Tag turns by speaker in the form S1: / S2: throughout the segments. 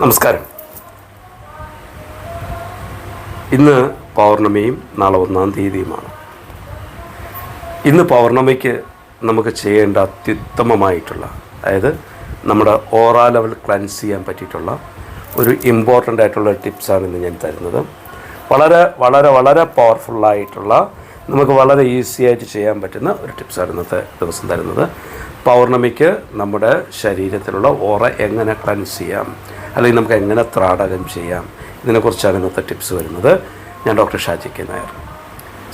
S1: നമസ്കാരം. ഇന്ന് പൗർണമിയും നാളെ ഒന്നാം തീയതിയുമാണ്. ഇന്ന് പൗർണമിക്ക് നമുക്ക് ചെയ്യേണ്ട അത്യുത്തമമായിട്ടുള്ള അതായത് നമ്മുടെ ഓറാ ലെവൽ ക്ലൻസ് ചെയ്യാൻ പറ്റിയിട്ടുള്ള ഒരു ഇമ്പോർട്ടന്റ് ആയിട്ടുള്ള ടിപ്സാണ് ഇന്ന് ഞാൻ തരുന്നത്. വളരെ വളരെ വളരെ പവർഫുള്ളായിട്ടുള്ള നമുക്ക് വളരെ ഈസി ആയിട്ട് ചെയ്യാൻ പറ്റുന്ന ഒരു ടിപ്സാണ് ഇന്നത്തെ ദിവസം തരുന്നത്. പൗർണമിക്ക് നമ്മുടെ ശരീരത്തിലുള്ള ഓറ എങ്ങനെ ക്ലൻസ് ചെയ്യാം അല്ലെങ്കിൽ നമുക്ക് എങ്ങനെ ത്രാടകം ചെയ്യാം? ഇതിനെക്കുറിച്ചാണ് ഇന്നത്തെ ടിപ്സ് വരുന്നത്. ഞാൻ ഡോക്ടർ ഷാജി കെ നായർ.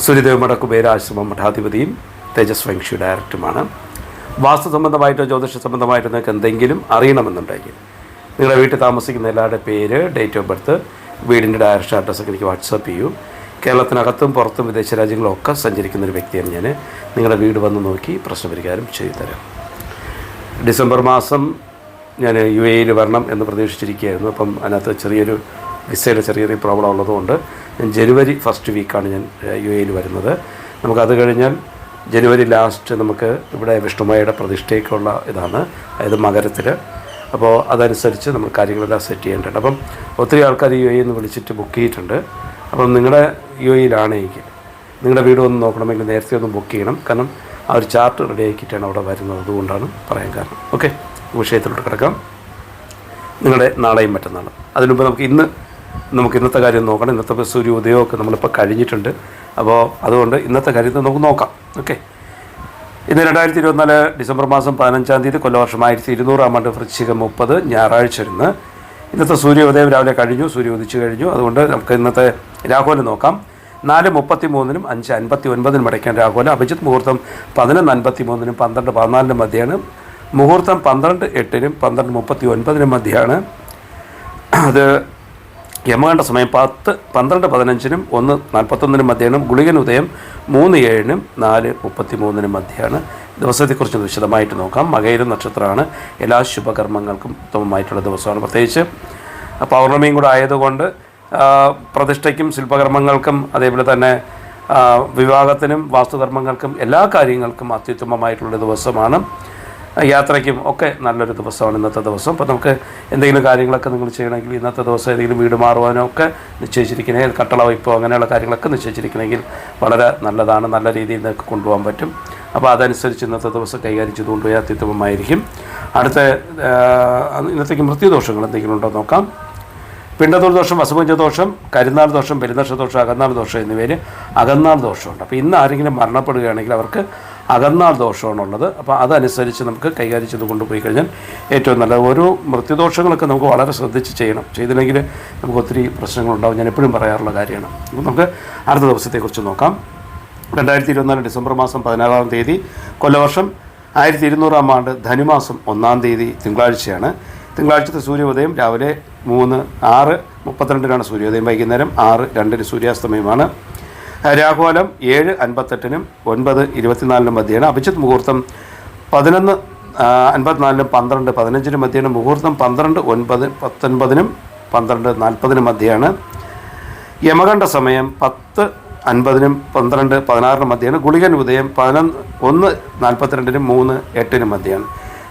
S1: സൂര്യദേവ് മഠ കുബേരാശ്രമം മഠാധിപതിയും തേജസ് ഡയറക്ടറുമാണ് വാസ്തു സംബന്ധമായിട്ടോ ജ്യോതിഷ സംബന്ധമായിട്ടോ നിങ്ങൾക്ക് എന്തെങ്കിലും അറിയണമെന്നുണ്ടെങ്കിൽ നിങ്ങളുടെ വീട്ടിൽ താമസിക്കുന്ന എല്ലാവരുടെ പേര് ഡേറ്റ് ഓഫ് ബർത്ത് വീടിന്റെ ഡയറക്ഷൻ അഡ്രസ്സൊക്കെ എനിക്ക് വാട്സപ്പ് ചെയ്യൂ. കേരളത്തിനകത്തും പുറത്തും വിദേശ രാജ്യങ്ങളൊക്കെ സഞ്ചരിക്കുന്ന ഒരു വ്യക്തിയാണ് ഞാൻ. നിങ്ങളുടെ വീട് വന്ന് നോക്കി പ്രശ്നപരിഹാരം ചെയ്തു തരാം. ഡിസംബർ മാസം ഞാൻ യു എയിൽ വരണം എന്ന് പ്രതീക്ഷിച്ചിരിക്കുകയായിരുന്നു. അപ്പം അതിനകത്ത് ചെറിയൊരു വിസയിലെ ചെറിയൊരു പ്രോബ്ലം ഉള്ളതുകൊണ്ട് ഞാൻ ജനുവരി ഫസ്റ്റ് വീക്കാണ് ഞാൻ യു എയിൽ വരുന്നത്. നമുക്കത് കഴിഞ്ഞാൽ ജനുവരി ലാസ്റ്റ് നമുക്ക് ഇവിടെ വിഷ്ണുമായയുടെ പ്രതിഷ്ഠയ്ക്കുള്ള ഇതാണ് അതായത് മകരത്തിൽ അപ്പോൾ അതനുസരിച്ച് നമ്മൾ കാര്യങ്ങളെല്ലാം സെറ്റ് ചെയ്യേണ്ടത് അപ്പം ഒത്തിരി ആൾക്കാർ യു എന്ന് വിളിച്ചിട്ട് ബുക്ക് ചെയ്തിട്ടുണ്ട്. അപ്പം നിങ്ങളുടെ യു എയിലാണെങ്കിൽ നിങ്ങളുടെ വീട് ഒന്ന് നോക്കണമെങ്കിൽ നേരത്തെ ഒന്ന് ബുക്ക് ചെയ്യണം. കാരണം ആ ഒരു ചാർട്ട് റെഡി ആക്കിയിട്ടാണ് അവിടെ വരുന്നത്. അതുകൊണ്ടാണ് പറയാൻ കാരണം. ഓക്കെ? വിഷയത്തിലോട്ട് കിടക്കാം. നിങ്ങളുടെ നാളെയും മറ്റന്നാളും. അതിനു മുമ്പ് നമുക്ക് ഇന്ന് നമുക്ക് ഇന്നത്തെ കാര്യം നോക്കണം. ഇന്നത്തെ ഇപ്പോൾ സൂര്യ ഉദയമൊക്കെ നമ്മളിപ്പോൾ കഴിഞ്ഞിട്ടുണ്ട്. അപ്പോൾ അതുകൊണ്ട് ഇന്നത്തെ കാര്യത്തിൽ നമുക്ക് നോക്കാം. ഓക്കെ. ഇന്ന് രണ്ടായിരത്തി ഇരുപത്തിനാല് ഡിസംബർ മാസം പതിനഞ്ചാം തീയതി കൊല്ലവർഷം ആയിരത്തി ഇരുന്നൂറാം ആണ്ട് വൃശ്ചിക മുപ്പത് ഞായറാഴ്ച ഇരുന്ന് ഇന്നത്തെ സൂര്യോദയം രാവിലെ കഴിഞ്ഞു സൂര്യ ഉദിച്ചു കഴിഞ്ഞു. അതുകൊണ്ട് നമുക്ക് ഇന്നത്തെ രാഹുലം നോക്കാം. നാല് മുപ്പത്തി മൂന്നിനും അഞ്ച് അൻപത്തി ഒൻപതിനും അടയ്ക്കാൻ രാഹുലം അഭിജിത്ത് മുഹൂർത്തം. പതിനൊന്ന് അൻപത്തി മൂന്നിനും പന്ത്രണ്ട് പതിനാലിനും മധ്യയാണ് മുഹൂർത്തം പന്ത്രണ്ട് എട്ടിനും പന്ത്രണ്ട് മുപ്പത്തി ഒൻപതിനും മധ്യയാണ് അത് യമകണ്ഠ സമയം പത്ത് പന്ത്രണ്ട് പതിനഞ്ചിനും ഒന്ന് നാൽപ്പത്തൊന്നിനും മധ്യയാണ് ഗുളികൻ ഉദയം മൂന്ന് ഏഴിനും നാല് മുപ്പത്തി മൂന്നിനും മധ്യയാണ് ദിവസത്തെക്കുറിച്ച് വിശദമായിട്ട് നോക്കാം. മകയിര നക്ഷത്രമാണ്. എല്ലാ ശുഭകർമ്മങ്ങൾക്കും ഉത്തമമായിട്ടുള്ള ദിവസമാണ്. പ്രത്യേകിച്ച് പൗർണമിയും കൂടെ ആയതുകൊണ്ട് പ്രതിഷ്ഠയ്ക്കും ശില്പകർമ്മങ്ങൾക്കും അതേപോലെ തന്നെ വിവാഹത്തിനും വാസ്തുകർമ്മങ്ങൾക്കും എല്ലാ കാര്യങ്ങൾക്കും അത്യുത്തമമായിട്ടുള്ള ദിവസമാണ്. യാത്രയ്ക്കും ഒക്കെ നല്ലൊരു ദിവസമാണ് ഇന്നത്തെ ദിവസം. അപ്പോൾ നമുക്ക് എന്തെങ്കിലും കാര്യങ്ങളൊക്കെ നിങ്ങൾ ചെയ്യണമെങ്കിൽ ഇന്നത്തെ ദിവസം ഏതെങ്കിലും വീട് മാറുവാനോ ഒക്കെ നിശ്ചയിച്ചിരിക്കണമെങ്കിൽ കട്ടള വയ്പ്പോ അങ്ങനെയുള്ള കാര്യങ്ങളൊക്കെ നിശ്ചയിച്ചിരിക്കണമെങ്കിൽ വളരെ നല്ലതാണ്. നല്ല രീതിയിൽ നിങ്ങൾക്ക് കൊണ്ടുപോകാൻ പറ്റും. അപ്പോൾ അതനുസരിച്ച് ഇന്നത്തെ ദിവസം കൈകാര്യം ചെയ്തുകൊണ്ട് പോയാൽ അത്യുത്തമമായിരിക്കും അടുത്ത ഇന്നത്തേക്ക് മൃത്യുദോഷങ്ങൾ എന്തെങ്കിലും ഉണ്ടോ നോക്കാം. പിണ്ടതൂർ ദോഷം വസുപഞ്ച ദോഷം കരുനാൾ ദോഷം പെരുന്നക്ഷ ദോഷം അകന്നാൾ ദോഷം എന്നിവയിൽ അകന്നാൾ ദോഷമുണ്ട്. അപ്പോൾ ഇന്ന് ആരെങ്കിലും മരണപ്പെടുകയാണെങ്കിൽ അവർക്ക് അകന്നാൾ ദോഷമാണുള്ളത് അപ്പോൾ അതനുസരിച്ച് നമുക്ക് കൈകാര്യം ചെയ്ത് കൊണ്ടുപോയി കഴിഞ്ഞാൽ ഏറ്റവും നല്ലത്. ഓരോ മൃത്യുദോഷങ്ങളൊക്കെ നമുക്ക് വളരെ ശ്രദ്ധിച്ച് ചെയ്യണം. ചെയ്തില്ലെങ്കിൽ നമുക്ക് ഒത്തിരി പ്രശ്നങ്ങളുണ്ടാവും. ഞാൻ എപ്പോഴും പറയാറുള്ള കാര്യമാണ്. അപ്പോൾ നമുക്ക് അടുത്ത ദിവസത്തെക്കുറിച്ച് നോക്കാം. രണ്ടായിരത്തി ഇരുപത്തിനാല് ഡിസംബർ മാസം പതിനാറാം തീയതി കൊല്ലവർഷം. ആയിരത്തി ഇരുന്നൂറാം ആണ്ട് ധനുമാസം ഒന്നാം തീയതി തിങ്കളാഴ്ചയാണ്. തിങ്കളാഴ്ചത്തെ സൂര്യോദയം രാവിലെ മൂന്ന് ആറ് മുപ്പത്തിരണ്ടിനാണ് സൂര്യോദയം. വൈകുന്നേരം ആറ് രണ്ടിന് സൂര്യാസ്തമയമാണ്. രാഹുകാലം ഏഴ് അൻപത്തെട്ടിനും ഒൻപത് ഇരുപത്തിനാലിനും മധ്യേയാണ്. അഭിജിത്ത് മുഹൂർത്തം പതിനൊന്ന് അൻപത്തിനാലിനും പന്ത്രണ്ട് പതിനഞ്ചിനും മധ്യേയാണ്. മുഹൂർത്തം പന്ത്രണ്ട് ഒൻപത് പത്തൊൻപതിനും പന്ത്രണ്ട് നാൽപ്പതിനും മധ്യയാണ്. യമകണ്ഠ സമയം പത്ത് അൻപതിനും പന്ത്രണ്ട് പതിനാറിനും മധ്യയാണ്. ഗുളികൻ ഉദയം പതിനൊന്ന് ഒന്ന് നാൽപ്പത്തിരണ്ടിനും മൂന്ന് എട്ടിനും മധ്യയാണ്.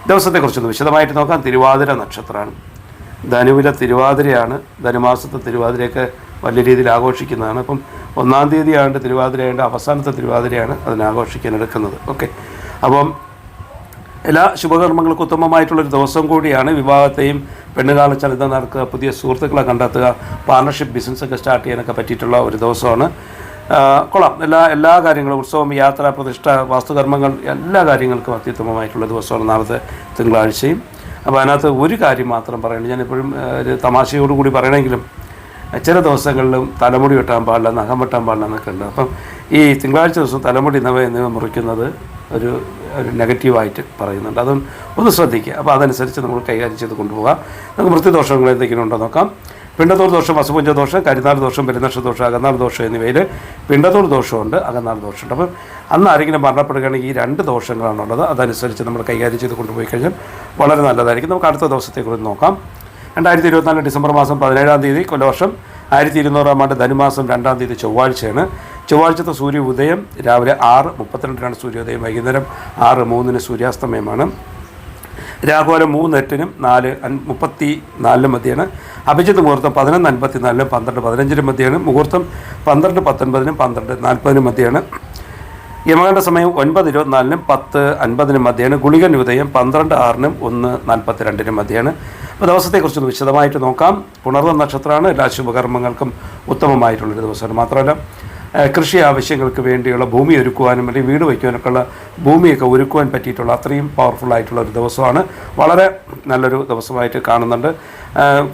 S1: ദിവസത്തെക്കുറിച്ചൊന്ന് വിശദമായിട്ട് നോക്കാം. തിരുവാതിര നക്ഷത്രമാണ്. ധനുവിലെ തിരുവാതിരയാണ് ധനുമാസത്തെ തിരുവാതിരയൊക്കെ വലിയ രീതിയിൽ ആഘോഷിക്കുന്നതാണ്. അപ്പം ഒന്നാം തീയതി ആണ്ട് തിരുവാതിരയാണ്ട് അവസാനത്തെ തിരുവാതിരയാണ് അതിനെ ആഘോഷിക്കാൻ എടുക്കുന്നത്. ഓക്കെ. അപ്പം എല്ലാ ശുഭകർമ്മങ്ങൾക്കും ഉത്തമമായിട്ടുള്ളൊരു ദിവസം കൂടിയാണ് വിവാഹത്തെയും പെണ്ണുകാല ചലിതം നടക്കുക പുതിയ സുഹൃത്തുക്കളെ കണ്ടെത്തുക പാർട്ണർഷിപ്പ് ബിസിനസ്സൊക്കെ സ്റ്റാർട്ട് ചെയ്യാനൊക്കെ പറ്റിയിട്ടുള്ള ഒരു ദിവസമാണ്. കൊള്ളാം. എല്ലാ എല്ലാ കാര്യങ്ങളും ഉത്സവം യാത്ര പ്രതിഷ്ഠ വാസ്തുകർമ്മങ്ങൾ എല്ലാ കാര്യങ്ങൾക്കും അത്യുത്തമമായിട്ടുള്ള ദിവസമാണ് നാളത്തെ തിങ്കളാഴ്ചയും. അപ്പോൾ അതിനകത്ത് ഒരു കാര്യം മാത്രം പറയുന്നത് ഞാനിപ്പോഴും ഒരു തമാശയോടുകൂടി പറയണമെങ്കിലും ചില ദിവസങ്ങളിലും തലമുടി വെട്ടാൻ പാടില്ല നഖം വെട്ടാൻ പാടില്ല എന്നൊക്കെ ഉണ്ട്. അപ്പം ഈ തിങ്കളാഴ്ച ദിവസം തലമുടി നവ എന്നിവ മുറിക്കുന്നത് ഒരു ഒരു നെഗറ്റീവായിട്ട് പറയുന്നുണ്ട്. അതും ഒന്ന് ശ്രദ്ധിക്കുക. അപ്പോൾ അതനുസരിച്ച് നമ്മൾ കൈകാര്യം ചെയ്ത് കൊണ്ടുപോകാം. നമുക്ക് വൃത്തിദോഷങ്ങൾ എന്തെങ്കിലും ഉണ്ടോ നോക്കാം. പിണ്ടത്തോർ ദോഷം വസുപുഞ്ച ദോഷം കരിനാൾ ദോഷം പെരുന്നക്ഷ ദോഷം അകന്നാൾ ദോഷം എന്നിവയിൽ പിണ്ടത്തോർ ദോഷമുണ്ട് അകന്നാൾ ദോഷമുണ്ട്. അപ്പം അന്ന് ആരെങ്കിലും മരണപ്പെടുകയാണെങ്കിൽ ഈ രണ്ട് ദോഷങ്ങളാണുള്ളത്. അതനുസരിച്ച് നമ്മൾ കൈകാര്യം ചെയ്ത് കൊണ്ടുപോയി കഴിഞ്ഞാൽ വളരെ നല്ലതായിരിക്കും. നമുക്ക് അടുത്ത ദിവസത്തെക്കുറിച്ച് നോക്കാം. രണ്ടായിരത്തി ഇരുപത്തിനാല് ഡിസംബർ മാസം പതിനേഴാം തീയതി കൊല്ലവർഷം ആയിരത്തി ഇരുന്നൂറാം ആണ്ട് ധനുമാസം രണ്ടാം തീയതി ചൊവ്വാഴ്ചയാണ്. ചൊവ്വാഴ്ചത്തെ സൂര്യ ഉദയം രാവിലെ ആറ് മുപ്പത്തിരണ്ടിനാണ് സൂര്യോദയം വൈകുന്നേരം ആറ് മൂന്നിന് സൂര്യാസ്തമയമാണ്. രാഘോലം മൂന്ന് എട്ടിനും നാല് മുപ്പത്തി നാലിനും മധ്യയാണ് അഭിജിത്ത് മുഹൂർത്തം പതിനൊന്ന് അൻപത്തി നാലിനും പന്ത്രണ്ട് പതിനഞ്ചിനും മധ്യയാണ് മുഹൂർത്തം പന്ത്രണ്ട് പത്തൊൻപതിനും പന്ത്രണ്ട് നാൽപ്പതിനും മധ്യയാണ് യമകണ്ഠ സമയം ഒൻപത് ഇരുപത്തിനാലിനും പത്ത് അൻപതിനും മധ്യയാണ് ഗുളികൻ ഉദയം പന്ത്രണ്ട് ആറിനും ഒന്ന് നാൽപ്പത്തി രണ്ടിനും മധ്യയാണ് അപ്പോൾ ദിവസത്തെക്കുറിച്ചൊന്ന് വിശദമായിട്ട് നോക്കാം. പുണർന്ന നക്ഷത്രമാണ്. എല്ലാ ശുഭകർമ്മങ്ങൾക്കും ഉത്തമമായിട്ടുള്ളൊരു ദിവസമാണ്. മാത്രമല്ല കൃഷി ആവശ്യങ്ങൾക്ക് വേണ്ടിയുള്ള ഭൂമി ഒരുക്കുവാനും അല്ലെങ്കിൽ വീട് വയ്ക്കുവാനൊക്കെ ഉള്ള ഭൂമിയൊക്കെ ഒരുക്കുവാൻ പറ്റിയിട്ടുള്ള അത്രയും പവർഫുൾ ആയിട്ടുള്ള ഒരു ദിവസമാണ്. വളരെ നല്ലൊരു ദിവസമായിട്ട് കാണുന്നുണ്ട്.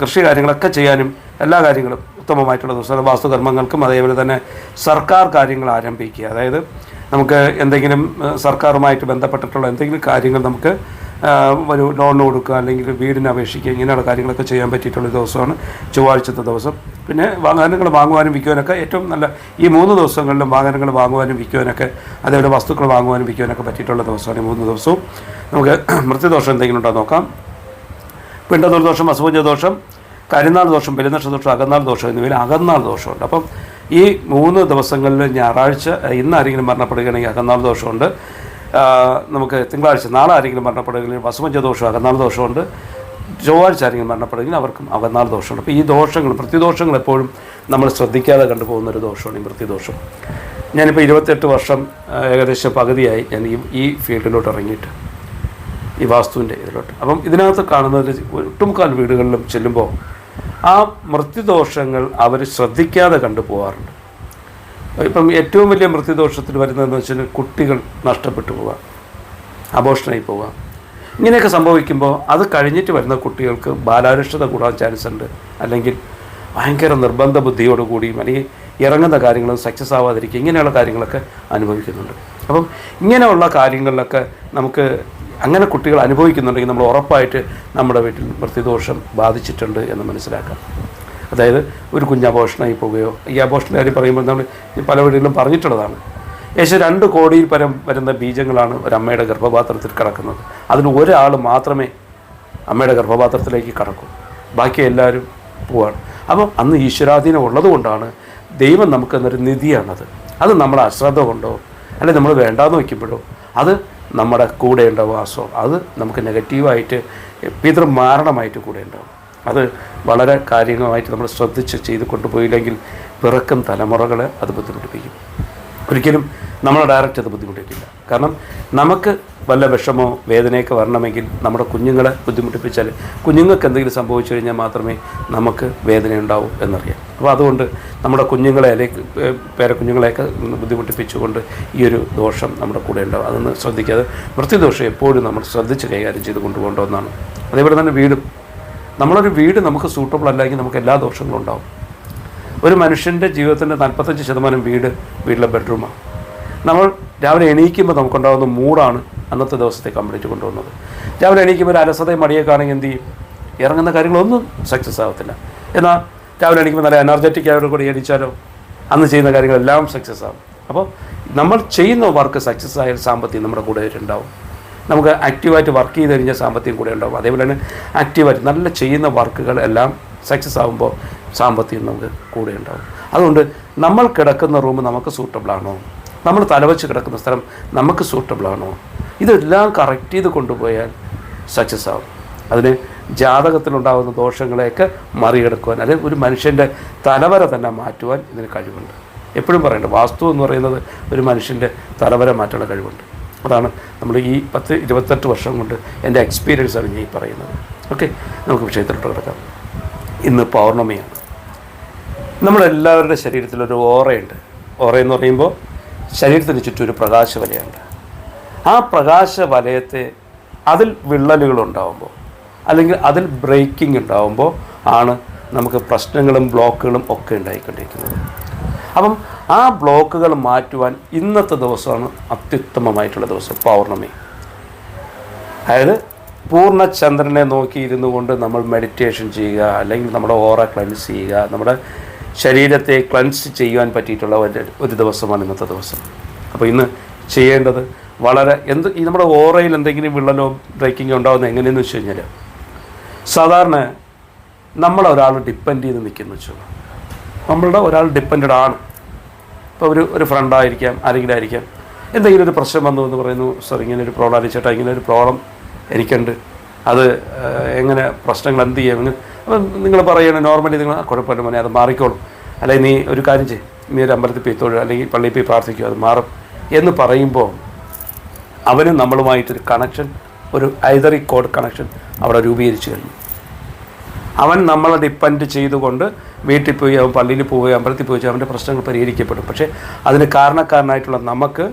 S1: കൃഷി കാര്യങ്ങളൊക്കെ ചെയ്യാനും എല്ലാ കാര്യങ്ങളും ഉത്തമമായിട്ടുള്ള ദിവസമാണ്. വാസ്തുകർമ്മങ്ങൾക്കും അതേപോലെ തന്നെ സർക്കാർ കാര്യങ്ങൾ ആരംഭിക്കുക. അതായത് നമുക്ക് എന്തെങ്കിലും സർക്കാരുമായിട്ട് ബന്ധപ്പെട്ടിട്ടുള്ള എന്തെങ്കിലും കാര്യങ്ങൾ നമുക്ക് ഒരു ലോൺ കൊടുക്കുക അല്ലെങ്കിൽ വീടിന് അപേക്ഷിക്കുക ഇങ്ങനെയുള്ള കാര്യങ്ങളൊക്കെ ചെയ്യാൻ പറ്റിയിട്ടുള്ള ദിവസമാണ് ചൊവ്വാഴ്ചത്തെ ദിവസം. പിന്നെ വാഹനങ്ങൾ വാങ്ങുവാനും വിൽക്കുവാനൊക്കെ ഏറ്റവും നല്ല ഈ മൂന്ന് ദിവസങ്ങളിലും വാഹനങ്ങൾ വാങ്ങുവാനും വിൽക്കുവാനൊക്കെ അതേപോലെ വസ്തുക്കൾ വാങ്ങുവാനും വിൽക്കുവാനൊക്കെ പറ്റിയിട്ടുള്ള ദിവസമാണ് ഈ മൂന്ന് ദിവസവും. നമുക്ക് മൃത്യുദോഷം എന്തെങ്കിലും ഉണ്ടോ നോക്കാം. പിണ്ട ദോഷം അസുഭജ ദോഷം കരിനാൾ ദോഷം പെരുന്നക്ഷ ദോഷം അകന്നാൾ ദോഷം എന്നിവയിൽ അകന്നാൾ ദോഷമുണ്ട്. അപ്പം ഈ മൂന്ന് ദിവസങ്ങളിൽ ഞായറാഴ്ച ഇന്ന് ആരെങ്കിലും മരണപ്പെടുകയാണെങ്കിൽ അകന്നാൾ ദോഷമുണ്ട്. നമുക്ക് തിങ്കളാഴ്ച നാളെ ആരെങ്കിലും മരണപ്പെടുകയും വസുമഞ്ച ദോഷം അകന്നാൾ ദോഷമുണ്ട്. ചൊവ്വാഴ്ച ആരെങ്കിലും മരണപ്പെടുകയും അവർക്കും അകന്നാൾ ദോഷമുണ്ട്. അപ്പോൾ ഈ ദോഷങ്ങൾ പ്രതിദോഷങ്ങൾ എപ്പോഴും നമ്മൾ ശ്രദ്ധിക്കാതെ കണ്ടുപോകുന്ന ഒരു ദോഷമാണ് ഈ മൃത്യുദോഷം. ഞാനിപ്പോൾ ഇരുപത്തെട്ട് വർഷം ഏകദേശം പകുതിയായി ഞാൻ ഈ ഈ ഫീൽഡിലോട്ട് ഇറങ്ങിയിട്ട് ഈ വാസ്തുവിന്റെ ഇതിലോട്ട്. അപ്പം ഇതിനകത്ത് കാണുന്നതിൽ ഒട്ടുമുക്കാൽ വീടുകളിലും ചെല്ലുമ്പോൾ ആ മൃത്യുദോഷങ്ങൾ അവർ ശ്രദ്ധിക്കാതെ കണ്ടു പോകാറുണ്ട് ഇപ്പം ഏറ്റവും വലിയ മൃത്യുദോഷത്തിൽ വരുന്നതെന്ന് വെച്ചാൽ കുട്ടികൾ നഷ്ടപ്പെട്ടു പോവുക അബോഷനായി പോവുക. ഇങ്ങനെയൊക്കെ സംഭവിക്കുമ്പോൾ അത് കഴിഞ്ഞിട്ട് വരുന്ന കുട്ടികൾക്ക് ബാലാരിഷ്ടത കൂടാൻ ചാൻസ് ഉണ്ട്. അല്ലെങ്കിൽ ഭയങ്കര നിർബന്ധ ബുദ്ധിയോടുകൂടിയും അല്ലെങ്കിൽ ഇറങ്ങുന്ന കാര്യങ്ങളും സക്സസ് ആവാതിരിക്കുക ഇങ്ങനെയുള്ള കാര്യങ്ങളൊക്കെ അനുഭവിക്കുന്നുണ്ട്. അപ്പം ഇങ്ങനെയുള്ള കാര്യങ്ങളിലൊക്കെ നമുക്ക് അങ്ങനെ കുട്ടികൾ അനുഭവിക്കുന്നുണ്ടെങ്കിൽ നമ്മൾ ഉറപ്പായിട്ട് നമ്മുടെ വീട്ടിൽ പ്രതിദോഷം ബാധിച്ചിട്ടുണ്ട് എന്ന് മനസ്സിലാക്കാം. അതായത് ഒരു കുഞ്ഞ് അബോഷനായി പോവുകയോ ഈ അബോഷന്റെ കാര്യം പറയുമ്പോൾ നമ്മൾ പല വീടുകളിലും പറഞ്ഞിട്ടുള്ളതാണ്. ഏകദേശം രണ്ട് കോടിയിൽ പരം വരുന്ന ബീജങ്ങളാണ് ഒരു അമ്മയുടെ ഗർഭപാത്രത്തിൽ കിടക്കുന്നത്. അതിന് ഒരാൾ മാത്രമേ അമ്മയുടെ ഗർഭപാത്രത്തിലേക്ക് കടക്കൂ. ബാക്കി എല്ലാവരും പോവാണ്. അപ്പം അന്ന് ഈശ്വരാധീനം ഉള്ളതുകൊണ്ടാണ് ദൈവം നമുക്ക് എന്നൊരു നിധിയാണത്. അത് നമ്മുടെ അശ്രദ്ധ കൊണ്ടോ അല്ലെങ്കിൽ നമ്മൾ വേണ്ടാന്ന് വയ്ക്കുമ്പോഴോ അത് നമ്മുടെ കൂടെ ഉണ്ടാവും വാസോ അത് നമുക്ക് നെഗറ്റീവായിട്ട് പിതൃമാരണമായിട്ട് കൂടെ ഉണ്ടാവും. അത് വളരെ കാര്യമായിട്ട് നമ്മൾ ശ്രദ്ധിച്ച് ചെയ്ത് കൊണ്ടുപോയില്ലെങ്കിൽ പിറക്കും തലമുറകളെ അത് ബുദ്ധിമുട്ടിപ്പിക്കും. ഒരിക്കലും നമ്മളെ ഡയറക്റ്റ് അത് ബുദ്ധിമുട്ടിക്കില്ല കാരണം നമുക്ക് വല്ല വിഷമോ വേദനയൊക്കെ വരണമെങ്കിൽ നമ്മുടെ കുഞ്ഞുങ്ങളെ ബുദ്ധിമുട്ടിപ്പിച്ചാൽ കുഞ്ഞുങ്ങൾക്ക് എന്തെങ്കിലും സംഭവിച്ചു കഴിഞ്ഞാൽ മാത്രമേ നമുക്ക് വേദന ഉണ്ടാവൂ എന്നറിയാം. അപ്പോൾ അതുകൊണ്ട് നമ്മുടെ കുഞ്ഞുങ്ങളെ അല്ലെങ്കിൽ പേരക്കുഞ്ഞുങ്ങളെയൊക്കെ ബുദ്ധിമുട്ടിപ്പിച്ചുകൊണ്ട് ഈ ഒരു ദോഷം നമ്മുടെ കൂടെ ഉണ്ടാവും. അതൊന്ന് ശ്രദ്ധിക്കാതെ വൃത്തിദോഷം എപ്പോഴും നമ്മൾ ശ്രദ്ധിച്ച് കൈകാര്യം ചെയ്ത് കൊണ്ടുപോകേണ്ട ഒന്നാണ്. അതേപോലെ തന്നെ വീടും നമ്മളൊരു വീട് നമുക്ക് സൂട്ടബിൾ അല്ലെങ്കിൽ നമുക്ക് എല്ലാ ദോഷങ്ങളും ഉണ്ടാവും. ഒരു മനുഷ്യന്റെ ജീവിതത്തിന്റെ നാൽപ്പത്തഞ്ച് ശതമാനം വീട് വീട്ടിലെ ബെഡ്റൂമാണ് നമ്മൾ രാവിലെ എണീക്കുമ്പോൾ നമുക്കുണ്ടാകുന്ന മൂടാണ് അന്നത്തെ ദിവസത്തെ കംപ്ലീറ്റ് കൊണ്ടുവന്നത്. രാവിലെ എണീക്കുമ്പോൾ ഒരു അലസതയും മടിയൊക്കെ ആണെങ്കിൽ എന്ത് ചെയ്യും? ഇറങ്ങുന്ന കാര്യങ്ങളൊന്നും സക്സസ് ആകത്തില്ല എന്നാൽ രാവിലെ എണീക്കുമ്പോൾ നല്ല എനർജറ്റിക് ആയവരുടെ കൂടി എണീച്ചാലോ? അന്ന് ചെയ്യുന്ന കാര്യങ്ങളെല്ലാം സക്സസ് ആകും അപ്പോൾ നമ്മൾ ചെയ്യുന്ന വർക്ക് സക്സസ് ആയ സാമ്പത്തികം നമ്മുടെ കൂടെ ഉണ്ടാവും. നമുക്ക് ആക്റ്റീവായിട്ട് വർക്ക് ചെയ്ത് കഴിഞ്ഞാൽ സാമ്പത്തികം കൂടെ ഉണ്ടാവും. അതേപോലെ തന്നെ ആക്റ്റീവായിട്ട് നല്ല ചെയ്യുന്ന വർക്കുകൾ എല്ലാം സക്സസ് ആകുമ്പോൾ സാമ്പത്തികം നമുക്ക് കൂടെ ഉണ്ടാവും. അതുകൊണ്ട് നമ്മൾ കിടക്കുന്ന റൂം നമുക്ക് സൂട്ടബിൾ ആണോ? നമ്മൾ തലവച്ച് കിടക്കുന്ന സ്ഥലം നമുക്ക് സൂട്ടബിൾ ആണോ? ഇതെല്ലാം കറക്റ്റ് ചെയ്ത് കൊണ്ടുപോയാൽ സക്സസ് ആവും. അതിന് ജാതകത്തിലുണ്ടാകുന്ന ദോഷങ്ങളെയൊക്കെ മറികടക്കുവാൻ അല്ലെങ്കിൽ ഒരു മനുഷ്യന്റെ തലവര തന്നെ മാറ്റുവാൻ ഇതിന് കഴിവുണ്ട്. എപ്പോഴും പറയേണ്ടത് വാസ്തു എന്ന് പറയുന്നത് ഒരു മനുഷ്യന്റെ തലവര മാറ്റാനുള്ള കഴിവുണ്ട്. അതാണ് നമ്മൾ ഈ പത്ത് ഇരുപത്തെട്ട് വർഷം കൊണ്ട് എന്റെ എക്സ്പീരിയൻസ് ആണ് ഞാൻ ഈ പറയുന്നത്. ഓക്കെ നമുക്ക് വിഷയത്തിലോട്ട് കിടക്കാം. ഇന്ന് പൗർണമിയാണ്. നമ്മളെല്ലാവരുടെ ശരീരത്തിലൊരു ഓറയുണ്ട്. ഓറ എന്ന് പറയുമ്പോൾ ശരീരത്തിന് ചുറ്റും ഒരു പ്രകാശ വലയുണ്ട് ആ പ്രകാശ വലയത്തെ അതിൽ വിള്ളലുകൾ ഉണ്ടാവുമ്പോൾ അല്ലെങ്കിൽ അതിൽ ബ്രേക്കിംഗ് ഉണ്ടാവുമ്പോൾ ആണ് നമുക്ക് പ്രശ്നങ്ങളും ബ്ലോക്കുകളും ഒക്കെ ഉണ്ടായിക്കൊണ്ടിരിക്കുന്നത്. അപ്പം ആ ബ്ലോക്കുകൾ മാറ്റുവാൻ ഇന്നത്തെ ദിവസമാണ് അത്യുത്തമമായിട്ടുള്ള ദിവസം പൗർണമി. അതായത് പൂർണ ചന്ദ്രനെ നോക്കി ഇരുന്നു കൊണ്ട് നമ്മൾ മെഡിറ്റേഷൻ ചെയ്യുക അല്ലെങ്കിൽ നമ്മുടെ ഓറ ക്ലൻസ് ചെയ്യുക നമ്മുടെ ശരീരത്തെ ക്ലൻസ് ചെയ്യുവാൻ പറ്റിയിട്ടുള്ള ഒരു ഒരു ദിവസമാണ് ഇന്നത്തെ ദിവസം. അപ്പോൾ ഇന്ന് ചെയ്യേണ്ടത് വളരെ എന്ത് ഈ നമ്മുടെ ഓറയിൽ എന്തെങ്കിലും വിള്ളലോ ബ്രേക്കിങ്ങോ ഉണ്ടാകുന്നത് എങ്ങനെയെന്ന് വെച്ച് കഴിഞ്ഞാൽ സാധാരണ നമ്മളൊരാൾ ഡിപ്പെൻഡ് ചെയ്ത് നിൽക്കുന്നു വെച്ചു. നമ്മളുടെ ഒരാൾ ഡിപ്പെൻഡ് ആണ്. ഇപ്പോൾ ഒരു ഒരു ഫ്രണ്ടായിരിക്കാം ആരെങ്കിലും ആയിരിക്കാം എന്തെങ്കിലും ഒരു പ്രശ്നം വന്നു എന്ന് പറയുന്നു സർ ഇങ്ങനെ ഒരു പ്രോബ്ലം ചേട്ടാ? ഇങ്ങനെ ഒരു പ്രോബ്ലം എനിക്കുണ്ട്. അത് എങ്ങനെ പ്രശ്നങ്ങൾ എന്ത് ചെയ്യും? അപ്പം നിങ്ങൾ പറയണം നോർമലി നിങ്ങൾ "ആ, കുഴപ്പമില്ല മോനെ അത് മാറിക്കോളും. അല്ലെങ്കിൽ നീ ഒരു കാര്യം ചെയ്യും. നീ ഒരു അമ്പലത്തിൽ പോയി തൊഴിൽ അല്ലെങ്കിൽ പള്ളിയിൽ പോയി പ്രാർത്ഥിക്കുക അത് മാറും. എന്ന് പറയുമ്പോൾ അവന് നമ്മളുമായിട്ടൊരു കണക്ഷൻ ഒരു ഐതറി കോഡ് കണക്ഷൻ അവിടെ രൂപീകരിച്ചു കഴിഞ്ഞു. അവൻ നമ്മളെ ഡിപ്പെൻഡ് ചെയ്തുകൊണ്ട് വീട്ടിൽ പോയി അവൻ പള്ളിയിൽ പോവുകയോ അമ്പലത്തിൽ പോയി അവന്റെ പ്രശ്നങ്ങൾ പരിഹരിക്കപ്പെടും. പക്ഷേ അതിന് കാരണക്കാരനായിട്ടുള്ള നമുക്ക്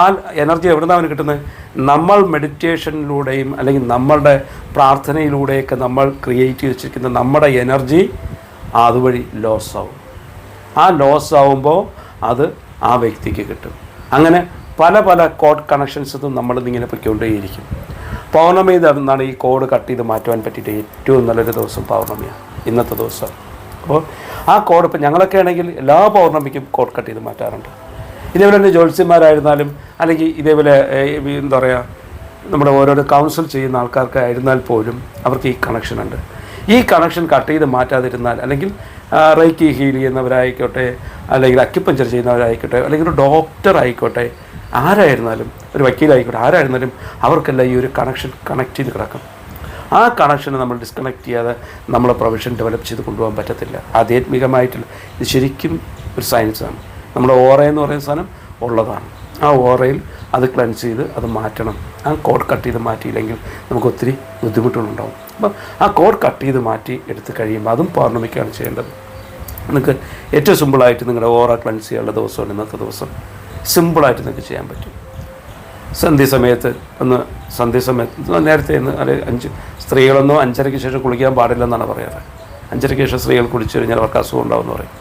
S1: ആ എനർജി എവിടെ നിന്നാണ് അവന് കിട്ടുന്നത്? നമ്മൾ മെഡിറ്റേഷനിലൂടെയും അല്ലെങ്കിൽ നമ്മളുടെ പ്രാർത്ഥനയിലൂടെയൊക്കെ നമ്മൾ ക്രിയേറ്റ് ചെയ്ത് വെച്ചിരിക്കുന്ന നമ്മുടെ എനർജി അതുവഴി ലോസ് ആവും. ആ ലോസ് ആവുമ്പോൾ അത് ആ വ്യക്തിക്ക് കിട്ടും. അങ്ങനെ പല പല കോഡ് കണക്ഷൻസും നമ്മൾ ഇങ്ങനെ പൊയ്ക്കൊണ്ടേയിരിക്കും. പൗർണമി എന്നാണ് ഈ കോഡ് കട്ട് ചെയ്ത് മാറ്റുവാൻ പറ്റിയിട്ട് ഏറ്റവും നല്ലൊരു ദിവസം പൗർണമിയാണ് ഇന്നത്തെ ദിവസം. അപ്പോൾ ആ കോഡ് ഇപ്പം ഞങ്ങളൊക്കെ ആണെങ്കിൽ എല്ലാ പൗർണമിക്കും കോഡ് കട്ട് ചെയ്ത് മാറ്റാറുണ്ട്. ഇതേപോലെ തന്നെ ജ്യോത്സ്യന്മാരായിരുന്നാലും അല്ലെങ്കിൽ ഇതേപോലെ എന്താ പറയുക നമ്മുടെ ഓരോരോ കൗൺസിൽ ചെയ്യുന്ന ആൾക്കാർക്കായിരുന്നാൽ പോലും അവർക്ക് ഈ കണക്ഷൻ ഉണ്ട്. ഈ കണക്ഷൻ കട്ട് ചെയ്ത് മാറ്റാതിരുന്നാൽ അല്ലെങ്കിൽ റൈക്കി ഹീൽ ചെയ്യുന്നവരായിക്കോട്ടെ അല്ലെങ്കിൽ അക്യുപഞ്ചർ ചെയ്യുന്നവരായിക്കോട്ടെ അല്ലെങ്കിൽ ഒരു ഡോക്ടർ ആയിക്കോട്ടെ ആരായിരുന്നാലും ഒരു വക്കീലായിക്കോട്ടെ ആരായിരുന്നാലും അവർക്കെല്ലാം ഈ ഒരു കണക്ഷൻ കണക്ട് ചെയ്ത് കിടക്കും ആ കണക്ഷനെ നമ്മൾ ഡിസ്കണക്ട് ചെയ്യാതെ നമ്മളെ പ്രൊഫഷൻ ഡെവലപ്പ് ചെയ്ത് കൊണ്ടുപോകാൻ പറ്റത്തില്ല. ആധ്യാത്മികമായിട്ടുള്ള ഇത് ശരിക്കും ഒരു സയൻസാണ് നമ്മുടെ ഓറ എന്ന് പറയുന്ന സാധനം ഉള്ളതാണ്. ആ ഓറയിൽ അത് ക്ലൻസ് ചെയ്ത് അത് മാറ്റണം. ആ കോഡ് കട്ട് ചെയ്ത് മാറ്റിയില്ലെങ്കിൽ നമുക്ക് ഒത്തിരി ബുദ്ധിമുട്ടുകളുണ്ടാവും. അപ്പം ആ കോഡ് കട്ട് ചെയ്ത് മാറ്റി എടുത്ത് കഴിയുമ്പോൾ അതും പൗർണമിക്കാണ് ചെയ്യേണ്ടത്. നിങ്ങൾക്ക് ഏറ്റവും സിമ്പിളായിട്ട് നിങ്ങളുടെ ഓറ ക്ലൻസ് ചെയ്യാനുള്ള ദിവസമാണ് ഇന്നത്തെ ദിവസം. സിമ്പിളായിട്ട് നിങ്ങൾക്ക് ചെയ്യാൻ പറ്റും. സന്ധ്യ സമയത്ത് ഒന്ന് സന്ധ്യ സമയത്ത് നേരത്തെ ഒന്ന് അല്ലെങ്കിൽ അഞ്ച് സ്ത്രീകളൊന്നും അഞ്ചരയ്ക്ക് ശേഷം കുളിക്കാൻ പാടില്ല എന്നാണ് പറയാറ്. അഞ്ചരയ്ക്ക് ശേഷം സ്ത്രീകൾ കുളിച്ചു കഴിഞ്ഞാൽ അവർക്ക് അസുഖം ഉണ്ടാവുമെന്ന് പറയും.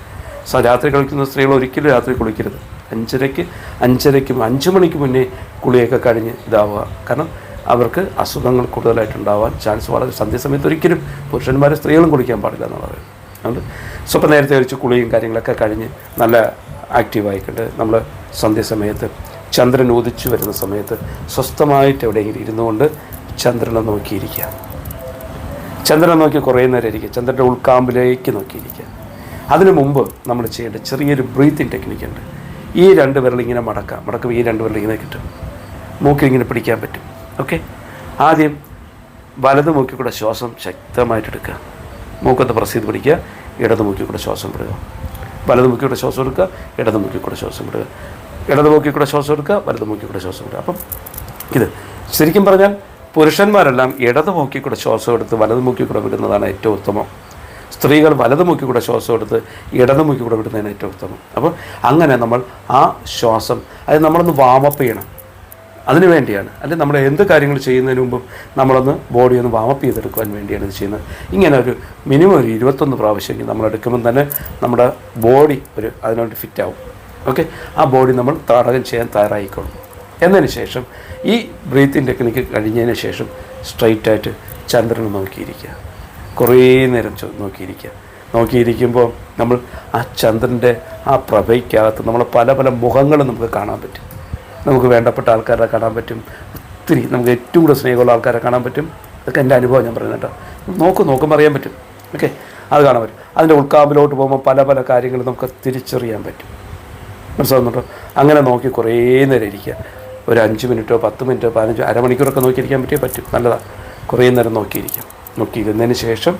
S1: രാത്രി കളിക്കുന്ന സ്ത്രീകൾ ഒരിക്കലും രാത്രി കുളിക്കരുത്. അഞ്ചരയ്ക്ക് അഞ്ചരയ്ക്കും അഞ്ച് മണിക്ക് മുന്നേ കുളിയൊക്കെ കഴിഞ്ഞ് ഇതാവുക. കാരണം അവർക്ക് അസുഖങ്ങൾ കൂടുതലായിട്ടുണ്ടാവാൻ ചാൻസ് വളരെ സന്ധ്യ സമയത്ത് ഒരിക്കലും പുരുഷന്മാരെ സ്ത്രീകളും കുളിക്കാൻ പാടില്ല എന്നാണ് പറയും. അതുകൊണ്ട് സ്വപ്പം നേരത്തെ കഴിച്ച് കുളിയും കാര്യങ്ങളൊക്കെ കഴിഞ്ഞ് നല്ല ആക്റ്റീവായിക്കൊണ്ട് നമ്മൾ സന്ധ്യസമയത്ത് ചന്ദ്രൻ ഉദിച്ചു വരുന്ന സമയത്ത് സ്വസ്ഥമായിട്ട് എവിടെയെങ്കിലും ഇരുന്നു കൊണ്ട് ചന്ദ്രനെ നോക്കിയിരിക്കുക. ചന്ദ്രനെ നോക്കി കുറേ നേരം ഇരിക്കുക. ചന്ദ്രന്റെ ഉൾക്കാമ്പിലേക്ക് നോക്കിയിരിക്കുക അതിനു മുമ്പ് നമ്മൾ ചെയ്യേണ്ട ചെറിയൊരു ബ്രീത്തിങ് ടെക്നിക്ക് ഉണ്ട്. ഈ രണ്ട് വിരളിങ്ങനെ മടക്കാം. മടക്കുമ്പോൾ ഈ രണ്ട് വിരളിങ്ങനെ കിട്ടും. മൂക്കി ഇങ്ങനെ പിടിക്കാൻ പറ്റും. ഓക്കെ ആദ്യം വലത് മൂക്കിൽ കൂടെ ശ്വാസം ശക്തമായിട്ട് മൂക്കത്ത് പ്രസ് ചെയ്ത് പിടിക്കുക ഇടത് മൂക്കിൽ ശ്വാസം വിടുക. വലത് മൂക്കിൽ ശ്വാസം എടുക്കുക ഇടത് മൂക്കിൽ ശ്വാസം വിടുക. ഇടത് മൂക്കിൽ ശ്വാസം എടുക്കുക വലത് മൂക്കിൽ ശ്വാസം വിടുക. അപ്പം ഇത് ശരിക്കും പറഞ്ഞാൽ പുരുഷന്മാരെല്ലാം ഇടത് മൂക്കിൽ ശ്വാസം എടുത്ത് വലത് മൂക്കിൽ വിടുന്നതാണ് ഏറ്റവും ഉത്തമം. സ്ത്രീകൾ വലത് മുക്കി കൂടെ ശ്വാസം എടുത്ത് ഇടത് മുക്കി കൂടെ വിടുന്നതിന് ഏറ്റവും ഉത്തമം. അപ്പോൾ അങ്ങനെ നമ്മൾ ആ ശ്വാസം അത് നമ്മളൊന്ന് വാമപ്പ് ചെയ്യണം. അതിനു വേണ്ടിയാണ്. അല്ലെങ്കിൽ നമ്മൾ എന്ത് കാര്യങ്ങൾ ചെയ്യുന്നതിന് മുമ്പും നമ്മളൊന്ന് ബോഡി ഒന്ന് വാമപ്പ് ചെയ്തെടുക്കുവാൻ വേണ്ടിയാണ് ഇത് ചെയ്യുന്നത്. ഇങ്ങനെ ഒരു മിനിമം ഒരു ഇരുപത്തൊന്ന് പ്രാവശ്യം നമ്മൾ എടുക്കുമ്പോൾ തന്നെ നമ്മുടെ ബോഡി ഒരു അതിനോട് ഫിറ്റ് ആവും. ഓക്കെ ആ ബോഡി നമ്മൾ താടകം ചെയ്യാൻ തയ്യാറായിക്കോളും. എന്നതിന് ശേഷം ഈ ബ്രീത്തിങ് ടെക്നിക്ക് കഴിഞ്ഞതിന് ശേഷം സ്ട്രൈറ്റായിട്ട് ചന്ദ്രനെ നോക്കിയിരിക്കുക. കുറേ നേരം നോക്കിയിരിക്കുക. നോക്കിയിരിക്കുമ്പോൾ നമ്മൾ ആ ചന്ദ്രന്റെ ആ പ്രഭയ്ക്കകത്ത് നമ്മളെ പല പല മുഖങ്ങളും നമുക്ക് കാണാൻ പറ്റും. നമുക്ക് വേണ്ടപ്പെട്ട ആൾക്കാരെ കാണാൻ പറ്റും. ഒത്തിരി നമുക്ക് ഏറ്റവും കൂടുതൽ സ്നേഹമുള്ള ആൾക്കാരെ കാണാൻ പറ്റും. അതൊക്കെ എന്റെ അനുഭവം ഞാൻ പറയുന്നത് കേട്ടോ. നോക്കും നോക്കുമ്പോൾ അറിയാൻ പറ്റും. ഓക്കെ? അത് കാണാൻ പറ്റും. അതിന്റെ ഉൾക്കാമ്പിലോട്ട് പോകുമ്പോൾ പല പല കാര്യങ്ങൾ നമുക്ക് തിരിച്ചറിയാൻ പറ്റും. മനസ്സിലാവുന്നുണ്ടോ? അങ്ങനെ നോക്കി കുറേ നേരം ഇരിക്കുക. ഒരു അഞ്ച് മിനിറ്റോ പത്ത് മിനിറ്റോ പതിനഞ്ചോ അരമണിക്കൂറൊക്കെ നോക്കിയിരിക്കാൻ പറ്റിയേ പറ്റും. നല്ലതാണ് കുറേ നേരം നോക്കിയിരിക്കാം നോക്കിയിരുന്നതിന് ശേഷം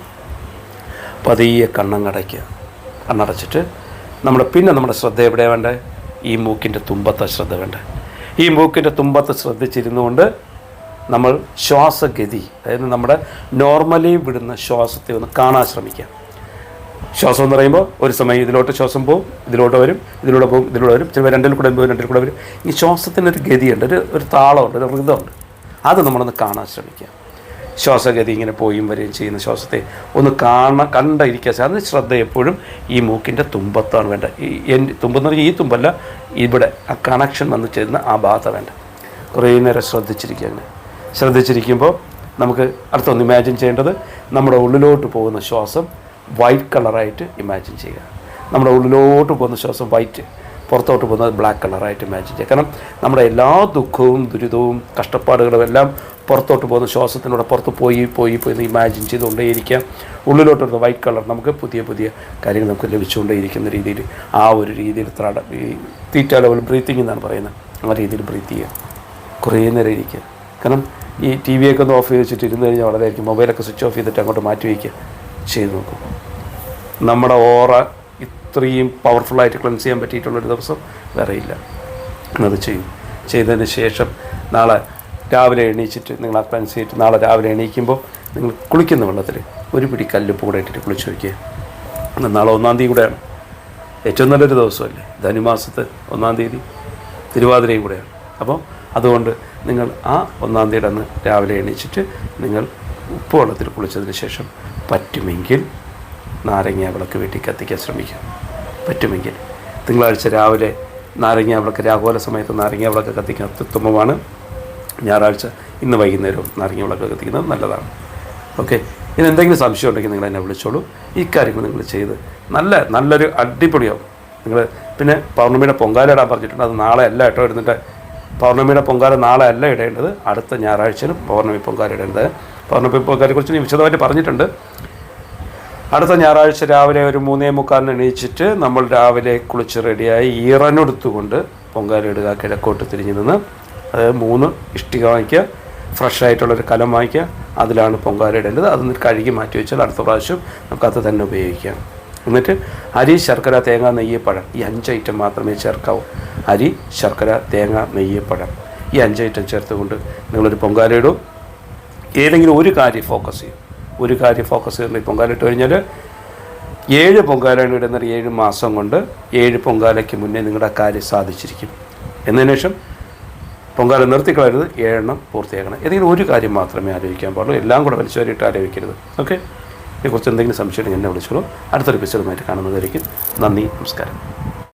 S1: പതിയെ കണ്ണങ്ങടയ്ക്കുക. കണ്ണടച്ചിട്ട് നമ്മുടെ പിന്നെ നമ്മുടെ ശ്രദ്ധ എവിടെ വേണ്ടേ? ഈ മൂക്കിന്റെ തുമ്പത്തെ ശ്രദ്ധ വേണ്ടേ? ഈ മൂക്കിന്റെ തുമ്പത്ത് ശ്രദ്ധിച്ചിരുന്നു കൊണ്ട് നമ്മൾ ശ്വാസഗതി അതായത് നമ്മുടെ നോർമലി വിടുന്ന ശ്വാസത്തെ ഒന്ന് കാണാൻ ശ്രമിക്കാം. ശ്വാസം എന്ന് പറയുമ്പോൾ ഒരു സമയം ഇതിലോട്ട് ശ്വാസം പോവും ഇതിലോട്ട് വരും ഇതിലൂടെ പോകും ഇതിലൂടെ വരും. ചിലപ്പോൾ രണ്ടിൽ കൂടെ പോകും രണ്ടിൽ കൂടെ വരും. ഈ ശ്വാസത്തിനൊരു ഗതിയുണ്ട് ഒരു ഒരു താളമുണ്ട് ഒരു ഋതമുണ്ട് അത് നമ്മളൊന്ന് കാണാൻ ശ്രമിക്കുക ശ്വാസഗതി ഇങ്ങനെ പോയും വരികയും ചെയ്യുന്ന ശ്വാസത്തെ ഒന്ന് കാണാൻ കണ്ടിരിക്കുക. അതിന് ശ്രദ്ധ എപ്പോഴും ഈ മൂക്കിന്റെ തുമ്പത്താണ് വേണ്ട. ഈ എന്റെ തുമ്പെന്ന് പറഞ്ഞാൽ ഈ തുമ്പല്ല ഇവിടെ ആ കണക്ഷൻ വന്ന് ചേരുന്ന ആ ഭാഗത്താണ് വേണ്ട. കുറേ നേരം ശ്രദ്ധിച്ചിരിക്കുക അങ്ങനെ. ശ്രദ്ധിച്ചിരിക്കുമ്പോൾ നമുക്ക് അടുത്തൊന്ന് ഇമാജിൻ ചെയ്യേണ്ടത് നമ്മുടെ ഉള്ളിലോട്ട് പോകുന്ന ശ്വാസം വൈറ്റ് കളറായിട്ട് ഇമാജിൻ ചെയ്യുക. നമ്മുടെ ഉള്ളിലോട്ട് പോകുന്ന ശ്വാസം വൈറ്റ് പുറത്തോട്ട് പോകുന്നത് ബ്ലാക്ക് കളറായിട്ട് ഇമാജിൻ ചെയ്യുക. കാരണം നമ്മുടെ എല്ലാ ദുഃഖവും ദുരിതവും കഷ്ടപ്പാടുകളും എല്ലാം പുറത്തോട്ട് പോകുന്ന ശ്വാസത്തിലൂടെ പുറത്ത് പോയി പോയി പോയി എന്ന് ഇമാജിൻ ചെയ്തുകൊണ്ടേയിരിക്കാം ഉള്ളിലോട്ട് വരുന്ന വൈറ്റ് കളർ നമുക്ക് പുതിയ പുതിയ കാര്യങ്ങൾ നമുക്ക് ലഭിച്ചുകൊണ്ടേയിരിക്കുന്ന രീതിയിൽ ആ ഒരു രീതിയിൽ ത്രാട ഈ തീറ്റ ലെവൽ ബ്രീത്തിങ് എന്നാണ് പറയുന്നത്. ആ രീതിയിൽ ബ്രീത്ത് ചെയ്യുക. കുറേ നേരം ഇരിക്കുക. കാരണം ഈ ടി വിയൊക്കെ ഒന്ന് ഓഫ് ചെയ്ത് വെച്ചിട്ട് ഇരുന്ന് കഴിഞ്ഞാൽ വളരെ ആയിരിക്കും മൊബൈലൊക്കെ സ്വിച്ച് ഓഫ് ചെയ്തിട്ട് അങ്ങോട്ട് മാറ്റി വയ്ക്കുക. ചെയ്ത് നോക്കും. നമ്മുടെ ഓറ ഇത്രയും പവർഫുള്ളായിട്ട് ക്ലെൻസ് ചെയ്യാൻ പറ്റിയിട്ടുള്ളൊരു ദിവസം വേറെ ഇല്ല. അത് ചെയ്യും. ചെയ്തതിന് ശേഷം നാളെ രാവിലെ എണീച്ചിട്ട് നിങ്ങൾ ചെയ്തിട്ട് നാളെ രാവിലെ എണീക്കുമ്പോൾ നിങ്ങൾ കുളിക്കുന്ന വെള്ളത്തിൽ ഒരു പിടി കല്ലുപ്പ് കൂടെ ഇട്ടിട്ട് കുളിച്ച് വയ്ക്കുക നാളെ ഒന്നാം തീയതി കൂടെയാണ്. ഏറ്റവും നല്ലൊരു ദിവസമല്ലേ? ധനുമാസത്ത് ഒന്നാം തീയതി തിരുവാതിരയും കൂടെയാണ്. അപ്പോൾ അതുകൊണ്ട് നിങ്ങൾ ആ ഒന്നാം തീയതി അന്ന് രാവിലെ എണീച്ചിട്ട് നിങ്ങൾ ഉപ്പ് വെള്ളത്തിൽ കുളിച്ചതിന് ശേഷം പറ്റുമെങ്കിൽ നാരങ്ങ വിളക്ക് വീട്ടിൽ കത്തിക്കാൻ ശ്രമിക്കുക. പറ്റുമെങ്കിൽ തിങ്കളാഴ്ച രാവിലെ നാരങ്ങ വിളക്ക് രാഹുല സമയത്ത് നാരങ്ങ വിളക്ക് കത്തിക്കാൻ അത്യുത്തമമാണ്. ഞായറാഴ്ച ഇന്ന് വൈകുന്നേരം നാരങ്ങ വിളക്ക് കത്തിക്കുന്നത് നല്ലതാണ്. ഓക്കെ ഇനി എന്തെങ്കിലും സംശയം ഉണ്ടെങ്കിൽ നിങ്ങൾ എന്നെ വിളിച്ചോളൂ. ഈ കാര്യങ്ങൾ നിങ്ങൾ ചെയ്ത് നല്ല നല്ലൊരു അടിപൊളിയാവും. നിങ്ങൾ പിന്നെ പൗർണമിയുടെ പൊങ്കാല ഇടാൻ പറഞ്ഞിട്ടുണ്ട്. അത് നാളെ അല്ല കേട്ടോ ഇടുന്നിട്ട് പൗർണമിയുടെ പൊങ്കാല നാളെ അല്ല ഇടേണ്ടത്. അടുത്ത ഞായറാഴ്ചയിലും പൗർണമി പൊങ്കാല ഇടേണ്ടത്. പൗർണമി പൊങ്കാലയെക്കുറിച്ച് ഞാൻ വിശദമായിട്ട് പറഞ്ഞിട്ടുണ്ട്. അടുത്ത ഞായറാഴ്ച രാവിലെ ഒരു മൂന്നേ മുക്കാലിന് എണീച്ചിട്ട് നമ്മൾ രാവിലെ കുളിച്ച് റെഡിയായി ഈറനെടുത്തുകൊണ്ട് പൊങ്കാല ഇടുക കിഴക്കോട്ട് തിരിഞ്ഞു നിന്ന് അതായത് മൂന്ന് ഇഷ്ടിക വാങ്ങിക്കുക ഫ്രഷ് ആയിട്ടുള്ളൊരു കലം വാങ്ങിക്കുക അതിലാണ് പൊങ്കാല ഇടേണ്ടത്. അതൊന്ന് കഴുകി മാറ്റി വെച്ചാൽ അടുത്ത പ്രാവശ്യം നമുക്കത് തന്നെ ഉപയോഗിക്കാം. എന്നിട്ട് അരി ശർക്കര തേങ്ങ നെയ്യ് പഴം. ഈ അഞ്ച് ഐറ്റം മാത്രമേ ചേർക്കാവൂ. അരി ശർക്കര തേങ്ങ നെയ്യ് പഴം. ഈ അഞ്ച് ഐറ്റം ചേർത്തുകൊണ്ട് നിങ്ങളൊരു പൊങ്കാല ഇടും. ഏതെങ്കിലും ഒരു കാര്യം ഫോക്കസ് ചെയ്യും. ഒരു കാര്യം ഫോക്കസ് ചെയ്യുന്ന ഈ പൊങ്കാല ഇട്ട് കഴിഞ്ഞാൽ ഏഴ് പൊങ്കാലയാണ് ഇടുന്ന ഏഴ് മാസം കൊണ്ട് ഏഴ് പൊങ്കാലയ്ക്ക് മുന്നേ നിങ്ങളുടെ കാര്യം സാധിച്ചിരിക്കും. എന്നതിന് ശേഷം പൊങ്കാല നിർത്തിക്കളരുത് ഏഴെണ്ണം പൂർത്തിയാക്കണം. ഏതെങ്കിലും ഒരു കാര്യം മാത്രമേ ആലോചിക്കാൻ പാടുള്ളൂ. എല്ലാം കൂടെ വലിച്ചുവരിയിട്ട് ആലോചിക്കരുത്. ഓക്കെ? ഇതിനെക്കുറിച്ച് എന്തെങ്കിലും സംശയം എന്നെ വിളിച്ചോളൂ. അടുത്തൊരു എപ്പിസോഡുമായിട്ട് കാണുന്നതായിരിക്കും നന്ദി നമസ്കാരം.